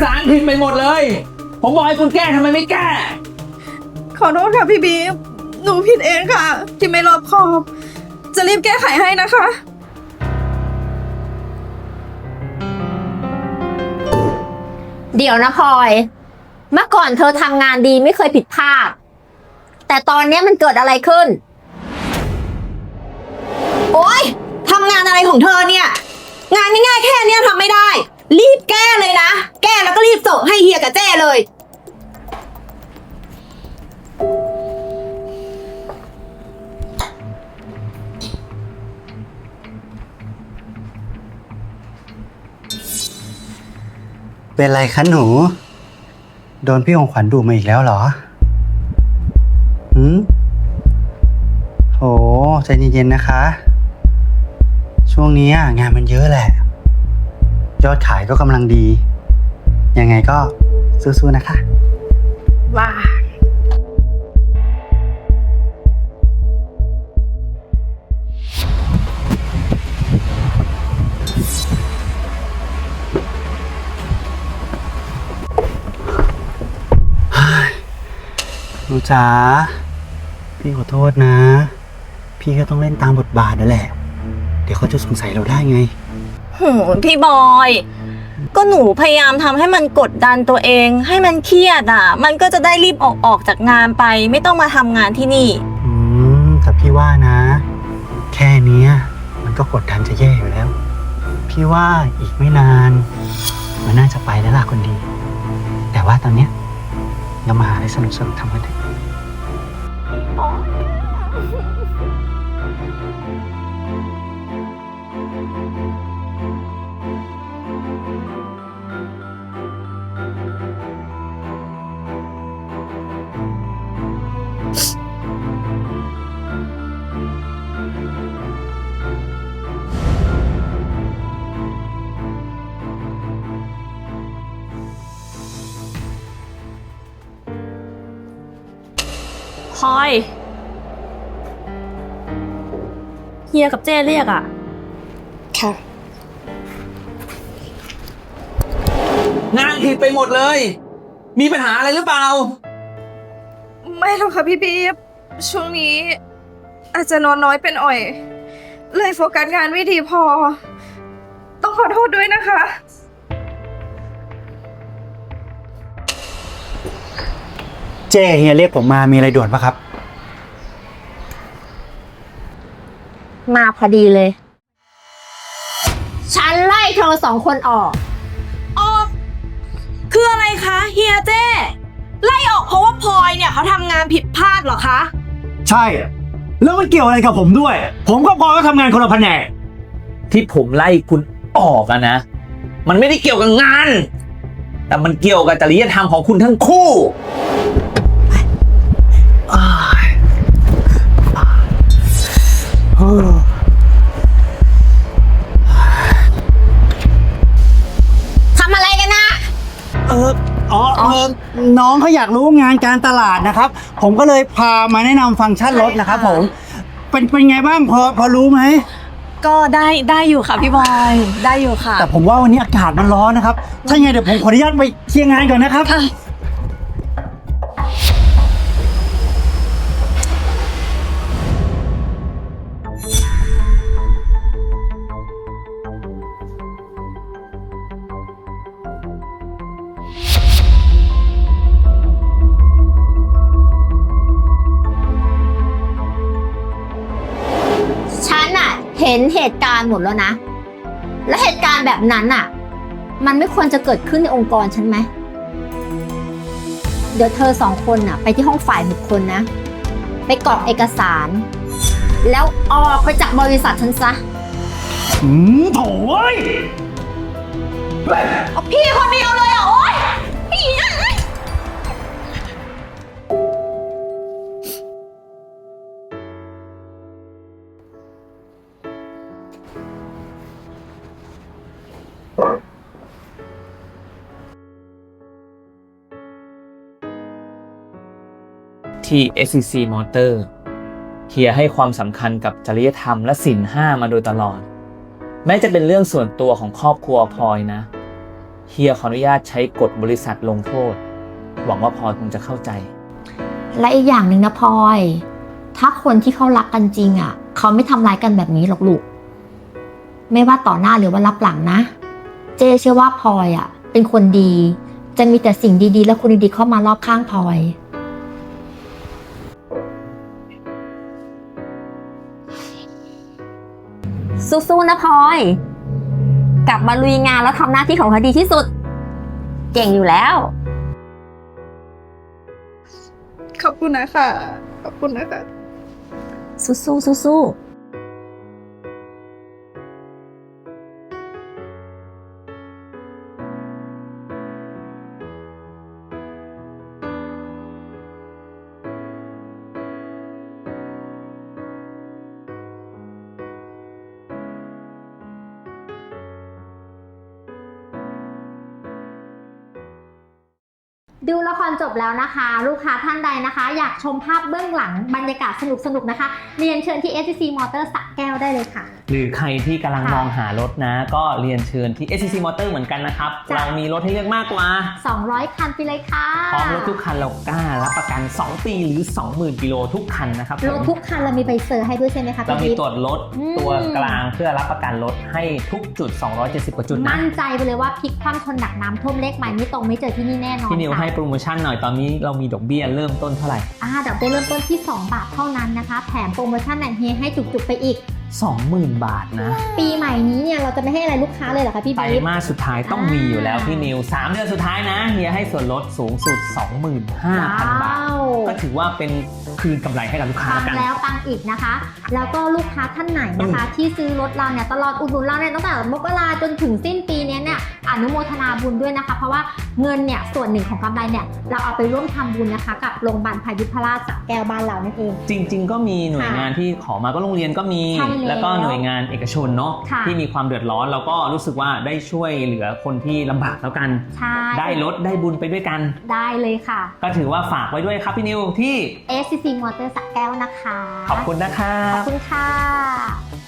สารผิดไปหมดเลย ผมบอกให้คุณแก้ทำไมไม่แก้ ขอโทษค่ะพี่บีมหนูผิดเองค่ะ ที่ไม่รอบคอบ จะรีบแก้ไขให้นะคะ เดี๋ยวนะพลอย เมื่อก่อนเธอทำงานดีไม่เคยผิดพลาด แต่ตอนเนี้ยมันเกิดอะไรขึ้น โอ๊ยทำงานอะไรของเธอเนี่ย งานง่ายๆแค่เนี้ยทำไม่ได้ รีบแก้เลยนะ แล้วก็รีบส่งให้เฮียกับเจ้เลย เป็นไรคะหนู โดนพี่องขวัญดุมาอีกแล้วเหรอหืมโหใจเย็นๆนะคะ ช่วงนี้งานมันเยอะแหละ ยอดขายก็กำลังดี ยังไงก็สู้ๆนะคะ ว่าหนูจ๋าพี่ขอโทษนะ พี่ก็ต้องเล่นตามบทบาทนั่นแหละ เดี๋ยวเขาจะสงสัยเราได้ไง โหพี่บอย ก็หนูพยายามทำให้มันกดดันตัวเอง ให้มันเครียดอะ มันก็จะได้รีบออกออกจากงานไป ไม่ต้องมาทำงานที่นี่ อืมแต่พี่ว่านะ แค่เนี้ย มันก็กดดันจะแย่อยู่แล้ว พี่ว่าอีกไม่นาน มันน่าจะไปแล้วล่ะคนดี แต่ว่าตอนเนี้ยเรามาหาอะไรสนุกสนุกๆทำกันเถอะ พลอยเฮียกับเจ้เรียกอะค่ะ งานผิดไปหมดเลย มีปัญหาอะไรหรือเปล่า ไม่หรอกค่ะพี่บีมช่วงนี้ อาจจะนอนน้อยเป็นอ่อย เลยโฟกัสงานไม่ดีพอ ต้องขอโทษด้วยนะคะ เจ๊เฮียเรียกผมมามีอะไรด่วนปะครับ มาพอดีเลย ฉันไล่เธอสองคนออกออก คืออะไรคะเฮียเจ้ไล่ออกเพราะว่าพลอยเนี่ยเขาทำงานผิดพลาดเหรอคะ ใช่ แล้วมันเกี่ยวอะไรกับผมด้วย ผมกับพลอยก็ทำงานคนละแผนกที่ผมไล่คุณออกอะนะ มันไม่ได้เกี่ยวกับงาน แต่มันเกี่ยวกับจริยธรรมของคุณทั้งคู่ ออ๋อเออน้องเขาอยากรู้งานการตลาดนะครับ ผมก็เลยพามาแนะนำฟังก์ชันรถนะครับ ผม เป็นเป็นไงบ้างพอพอรู้ไหม ก็ได้ได้อยู่ค่ะพี่บอยได้อยู่ค่ะแต่ผมว่าวันนี้อากาศมันร้อนนะครับ ถ้าไงเดี๋ยวผมขออนุญาตไปเคลียร์งานก่อนนะครับฉัน เห็นเหตุการณ์หมดแล้วนะ และเหตุการณ์แบบนั้นอะมันไม่ควรจะเกิดขึ้นในองค์กรฉันไหม เดี๋ยวเธอสองคนน่ะ ไปที่ห้องฝ่ายบุคคลนะ ไปกรอกเอกสาร แล้วออกไปจากบริษัทฉันซะ อืมโถ่เว้ยพี่คนเดียวเลยเหรอโอ๊ย ที่ SCC Motor เฮียให้ความสำคัญกับจริยธรรมและศีลห้ามาโดยตลอด แม้จะเป็นเรื่องส่วนตัวของครอบครัวพลอยนะ เฮียขออนุญาตใช้กฎบริษัทลงโทษ หวังว่าพลอยคงจะเข้าใจ และอีกอย่างหนึ่งนะพลอย ถ้าคนที่เขารักกันจริงอะ เขาไม่ทำร้ายกันแบบนี้หรอกลูก ไม่ว่าต่อหน้าหรือว่ารับหลังนะ เจเชื่อว่าพลอยอะ เป็นคนดี จะมีแต่สิ่งดีๆ และคนดีๆเข้ามารอบข้างพลอย สู้ๆนะพลอย กลับมาลุยงานแล้วทำหน้าที่ของเขาดีที่สุด เก่งอยู่แล้ว ขอบคุณนะคะ ขอบคุณนะคะ สู้ๆสู้ๆ ดูละครจบแล้วนะคะ ลูกค้าท่านใดนะคะ อยากชมภาพเบื้องหลังบรรยากาศสนุกๆนะคะ เรียนเชิญที่ SCC Motor สระแก้วได้เลยค่ะ หรือใครที่กำลังค่ะมองหารถนะ ก็เรียนเชิญที่ SCC Motor เหมือนกันนะครับ จ้ะ เรามีรถให้เลือกมากกว่า 200 คันไปเลยค่ะพร้อมรถทุกคันเรากล้ารับประกัน 2 ปีหรือ 20,000 กิโลทุกคันนะครับผมรถทุกคันเรามีใบเซอร์ให้ด้วยใช่ไหมคะเราพี่มีบิ๊กตรวจรถอืม ตัวกลางเพื่อรับประกันรถให้ทุกจุด 270 กว่าจุดนะ มั่นใจไปเลยว่าพลิกคว่ำชนหนักน้ำท่วมเลขใหม่ไม่ตรงไม่เจอที่นี่แน่นอนพี่นิวค่ะ ให้โปรโมชั่นหน่อยตอนนี้เรามีดอกเบี้ยเริ่มต้นเท่าไหร่อ่าดอกเบี้ยเริ่มต้นที่ 2 บาทเท่านั้นนะคะ แถมโปรโมชั่นแอนเฮียให้จุกๆไปอีก 20,000 บาทนะ ปีใหม่นี้เนี่ยเราจะไม่ให้อะไรลูกค้าเลยเหรอคะพี่ไตรบิ๊กมาสสุดท้ายต้องมีอยู่แล้วอ่าพี่นิว 3 เดือนสุดท้ายนะเฮียให้ส่วนลดสูงสุด 25,000 บาทว้าวก็ถือว่าเป็นคืนกำไรให้กับลูกค้าปังแล้วกัน แล้วปังอีกนะคะ แล้วก็ลูกค้าท่านไหนนะคะ ที่ซื้อรถเราเนี่ยตลอดอุดหนุนเราเนี่ยตั้งแต่มกราจนถึงสิ้นปีเนี้ยเนี่ย อนุโมทนาบุญด้วยนะคะ เพราะว่าเงินเนี่ยส่วนหนึ่งของกำไรเนี่ยเราเอาไปร่วมทำบุญนะคะ กับโรงพยาบาลพายุพราชสระแก้วบ้านเรานั่นเอง จริง ๆ ก็มีหน่วยงานที่ขอมาก็โรงเรียนก็มีใช่แล้วแล้วก็หน่วยงานเอกชนเนาะค่ะที่มีความเดือดร้อนแล้วก็รู้สึกว่าได้ช่วยเหลือคนที่ลำบากแล้วกันใช่ได้ลดได้บุญไปด้วยกัน ได้เลยค่ะ ก็ถือว่าฝากไว้ด้วยครับพี่นิวที่ SCC Motor สระแก้วนะคะ ขอบคุณนะครัขอบบคุณค่ะ